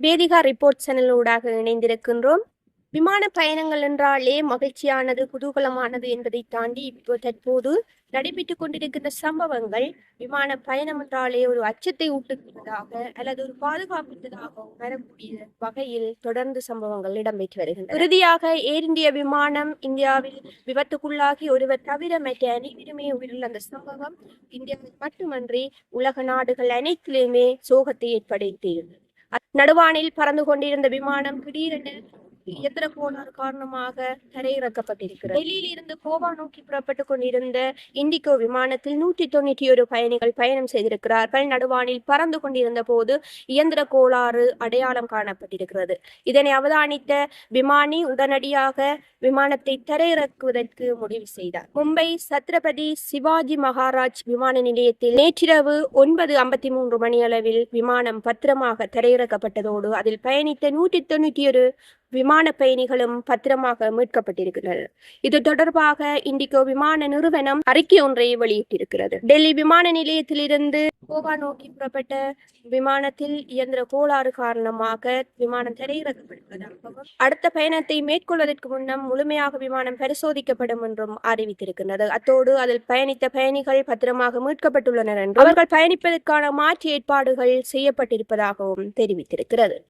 Vedika report சேனலூடாக இணைந்திருக்கின்றோம். விமான பயணங்கள் என்றாலே மகிழ்ச்சியானது குதூகலமானது என்பதை தாண்டி இப்போ தற்போது நடைபெற்றுக் கொண்டிருக்கின்ற சம்பவங்கள் விமான பயணம் என்றாலே ஒரு அச்சத்தை ஊட்டுகிறதாக அல்லது ஒரு பாதுகாப்புள்ளதாக வரக்கூடிய வகையில் தொடர்ந்து சம்பவங்கள் இடம்பெற்று வருகின்றன. இறுதியாக ஏர் இந்திய விமானம் இந்தியாவில் விபத்துக்குள்ளாகி ஒருவர் தவிர மற்ற அனைவருமே உயிரிழந்த சம்பவம் இந்தியாவில் மட்டுமன்றி உலக நாடுகள் அனைத்திலுமே சோகத்தை ஏற்படுத்தியிருந்தது நடுவானில் பறந்து கொண்டிருந்த விமானம் திடீரென இயந்திர கோளாறு காரணமாக தரையிறக்கப்பட்டிருக்கிறது டெல்லியில் இருந்து கோவா நோக்கி புறப்பட்டுக் கொண்டிருந்த இண்டிகோ விமானத்தில் நூற்றி தொண்ணூற்றி ஒரு பயணிகள் பயணம் செய்திருக்கிறார்கள். நடுவானில் பறந்து கொண்டிருந்த போது இயந்திர கோளாறு அடையாளம் காணப்பட்டிருக்கிறது. இதனை அவதானித்த விமானி உடனடியாக விமானத்தை தரையிறக்குவதற்கு முடிவு செய்தார். மும்பை சத்ரபதி சிவாஜி மகாராஜ் விமான நிலையத்தில் நேற்றிரவு ஒன்பது ஐம்பத்தி மூன்று மணியளவில் விமானம் பத்திரமாக தரையிறக்கப்பட்டதோடு அதில் பயணித்த நூற்றி தொண்ணூற்றி ஒரு விமான பயணிகளும் பத்திரமாக மீட்கப்பட்டிருக்கின்றனர் இது தொடர்பாக இண்டிகோ விமான நிறுவனம் அறிக்கை ஒன்றை வெளியிட்டிருக்கிறது. டெல்லி விமான நிலையத்திலிருந்து கோவா நோக்கி புறப்பட்ட விமானத்தில் இயந்திர கோளாறு காரணமாக விமானம் திரையிறக்கப்பட்டுள்ளதாகவும் அடுத்த பயணத்தை மேற்கொள்வதற்கு முன்னம் முழுமையாக விமானம் பரிசோதிக்கப்படும் என்றும் அறிவித்திருக்கின்றது அத்தோடு அதில் பயணித்த பயணிகள் பத்திரமாக மீட்கப்பட்டுள்ளனர் என்றும் அவர்கள் பயணிப்பதற்கான மாற்று ஏற்பாடுகள் செய்யப்பட்டிருப்பதாகவும் தெரிவித்திருக்கிறது.